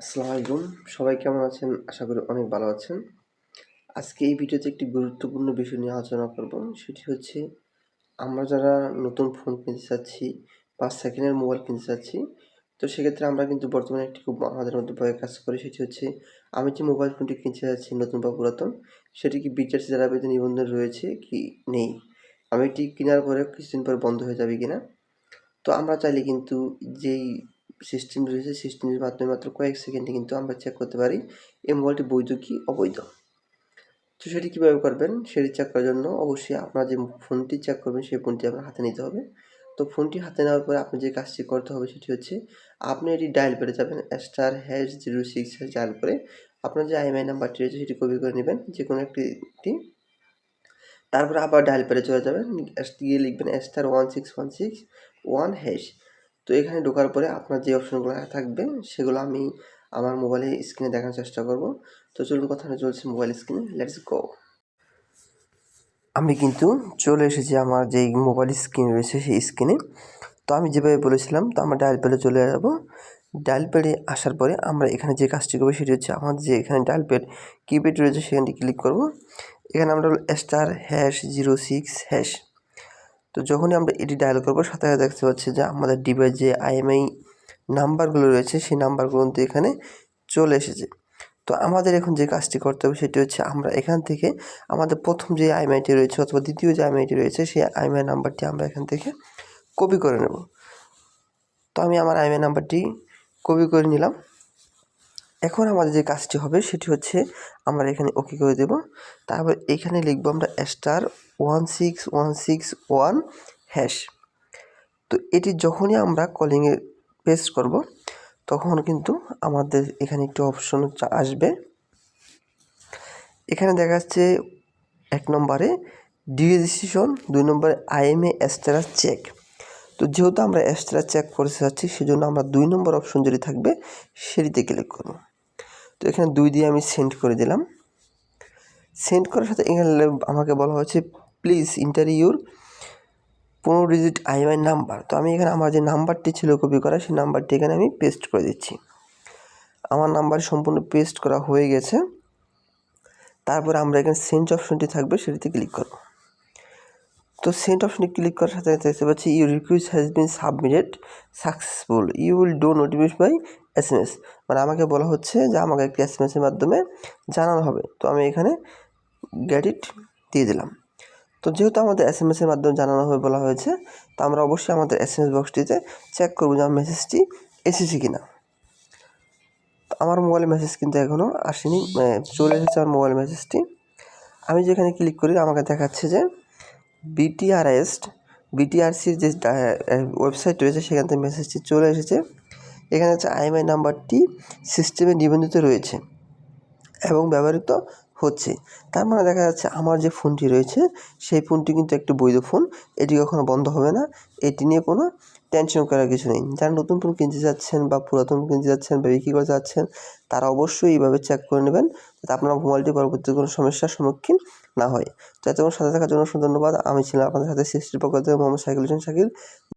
আসসালামু আলাইকুম। সবাই কেমন আছেন? আশা করি অনেক ভালো আছেন। আজকে এই ভিডিওতে একটি গুরুত্বপূর্ণ বিষয় নিয়ে আলোচনা করব। সেটি হচ্ছে, আমরা যারা নতুন ফোন কিনতে চাচ্ছি বা সেকেন্ডের মোবাইল কিনতে চাচ্ছি, তো সেক্ষেত্রে আমরা কিন্তু বর্তমানে একটি খুব আমাদের মধ্যে ভয় কাজ করে। সেটি হচ্ছে, আমি যে মোবাইল ফোনটি কিনতে যাচ্ছি নতুন বা পুরাতন, সেটি কি বিটার জেলাবেদে নিবন্ধন রয়েছে কি নেই? আমি এটি কেনার পরে কিছুদিন পর বন্ধ হয়ে যাবে কিনা? তো আমরা চাইলে কিন্তু যেই সিস্টেম রয়েছে সিস্টেমের মাধ্যমে মাত্র কয়েক সেকেন্ডে কিন্তু আমরা চেক করতে পারি এই মোবাইলটি বৈধ কি অবৈধ? তো সেটি কীভাবে করবেন? সেটি চেক করার জন্য অবশ্যই আপনার যে ফোনটি চেক করবেন, সেই ফোনটি আপনার হাতে নিতে হবে। তো ফোনটি হাতে নেওয়ার পরে আপনি যে কাজটি করতে হবে সেটি হচ্ছে আপনি এটি ডায়াল করে যাবেন star hash zero six hash dial করে। আপনার যে আইএমআই নাম্বারটি রয়েছে সেটি কপি করে নেবেন যে কোনো একটি তারপরে আবার ডায়াল পেরে চলে যাবেন, গিয়ে লিখবেন star one six one six one hash তো এখানে ঢোকার পরে আপনার যে অপশনগুলো থাকবে সেগুলো আমি আমার মোবাইলে স্ক্রিনে দেখানোর চেষ্টা করব। তো চলুন কথা চলছে মোবাইল স্ক্রিনে লেটস গো আমি কিন্তু চলে এসেছি আমার যে মোবাইল স্ক্রিন রয়েছে সেই স্ক্রিনে তো আমি যেভাবে বলেছিলাম, তো আমরা ডায়াল প্যাডে চলে যাব। ডায়াল প্যাডে আসার পরে আমরা এখানে যে কাজটি করব সেটি হচ্ছে আমাদের যে এখানে ডায়াল প্যাড কিপ্যাড রয়েছে সেখানটি ক্লিক করব। এখানে আমরা star hash zero six hash তো যখনই আমরা এটি ডায়াল করব, সাথে সাথে দেখতে পাচ্ছি যে আমাদের ডিভাইস যে আইএমআই নাম্বারগুলো রয়েছে, সেই নাম্বারগুলো কিন্তু এখানে চলে এসেছে। তো আমাদের এখন যে কাজটি করতে হবে, সেটি হচ্ছে আমরা এখান থেকে আমাদের প্রথম যে আইএমআইটি রয়েছে অথবা দ্বিতীয় যে আইএমআইটি রয়েছে, সেই আইএমআই নাম্বারটি আমরা এখান থেকে কপি করে নেব। তো আমি আমার আইএমআই নাম্বারটি কপি করে নিলাম। এখন আমাদের যে কাজটি হবে সেটি হচ্ছে আমরা এখানে ওকে করে দেব। তারপর এখানে লিখব আমরা star one six one six one hash তো এটি যখনই আমরা কলিংয়ে পেস্ট করব, তখন কিন্তু আমাদের এখানে একটি অপশন আসবে। এখানে দেখা যাচ্ছে এক নম্বরে ডিরেজিস্ট্রেশন দুই নম্বরে আইএমএ এস্টারা চেক তো যেহেতু আমরা এক্সট্রা চেক করতে চাচ্ছি, সেজন্য আমরা দুই নম্বর অপশন যেটি থাকবে সেটিতে ক্লিক করব। তো এখানে দুই দিয়ে আমি সেন্ড করে দিলাম। সেন্ড করার সাথে এখানে আমাকে বলা হয়েছে প্লিজ ইন্টারভিউর পনেরো ডিজিট আইএমআই নাম্বার তো আমি এখানে আমার যে নাম্বারটি ছিল কপি করা, সেই নাম্বারটি এখানে আমি পেস্ট করে দিচ্ছি। আমার নাম্বার সম্পূর্ণ পেস্ট করা হয়ে গেছে। তারপরে আমরা এখানে সেন্ড অপশনটি থাকবে, সেটিতে ক্লিক করব। তো সেন্ড অপশনে ক্লিক করার সাথে সাথে দেখতে পাচ্ছি you request has been submitted successful you will do notification by S M S মানে আমাকে বলা হচ্ছে যে আমাকে একটি এস এম এসের মাধ্যমে জানানো হবে। তো আমি এখানে গেট ইট দিয়ে দিলাম। তো যেহেতু আমাদের এস এম এসের মাধ্যমে জানানো হবে বলা হয়েছে, তো আমরা অবশ্যই আমাদের এস এম এস বক্সটিতে চেক করব যে আমার মেসেজটি এসেছে কি না আমার মোবাইলে মেসেজ কিন্তু এখনও আসেনি চলে এসেছে আমার মোবাইল মেসেজটি আমি যেখানে ক্লিক করি, আমাকে দেখাচ্ছে যে বিটিআরএস, বিটিআরসির যে ওয়েবসাইট রয়েছে, সেখান থেকে মেসেজটি চলে এসেছে। এখানে হচ্ছে আইএমআই নাম্বারটি সিস্টেমে নিবন্ধিত রয়েছে এবং ব্যবহৃত হচ্ছে। তার মানে দেখা যাচ্ছে আমার যে ফোনটি রয়েছে, সেই ফোনটি কিন্তু একটি বৈধ ফোন। এটি কখনো বন্ধ হবে না। এটি নিয়ে কোনো টেনশন করার কিছু নেই। যারা নতুন ফোন কিনতে যাচ্ছেন বা পুরাতন কিনতে যাচ্ছেন বা বিক্রি করতে যাচ্ছেন, তারা অবশ্যই এইভাবে চেক করে নেবেন যাতে আপনার মোবাইলটি পরবর্তী কোনো সমস্যার সম্মুখীন না হয়। তো এতক্ষণ সাথে থাকার জন্য ধন্যবাদ। আমি ছিলাম আপনাদের সাথে সৃষ্টির পক্ষ থেকে মোহাম্মদ সাইকুল হোসেন শাকিল।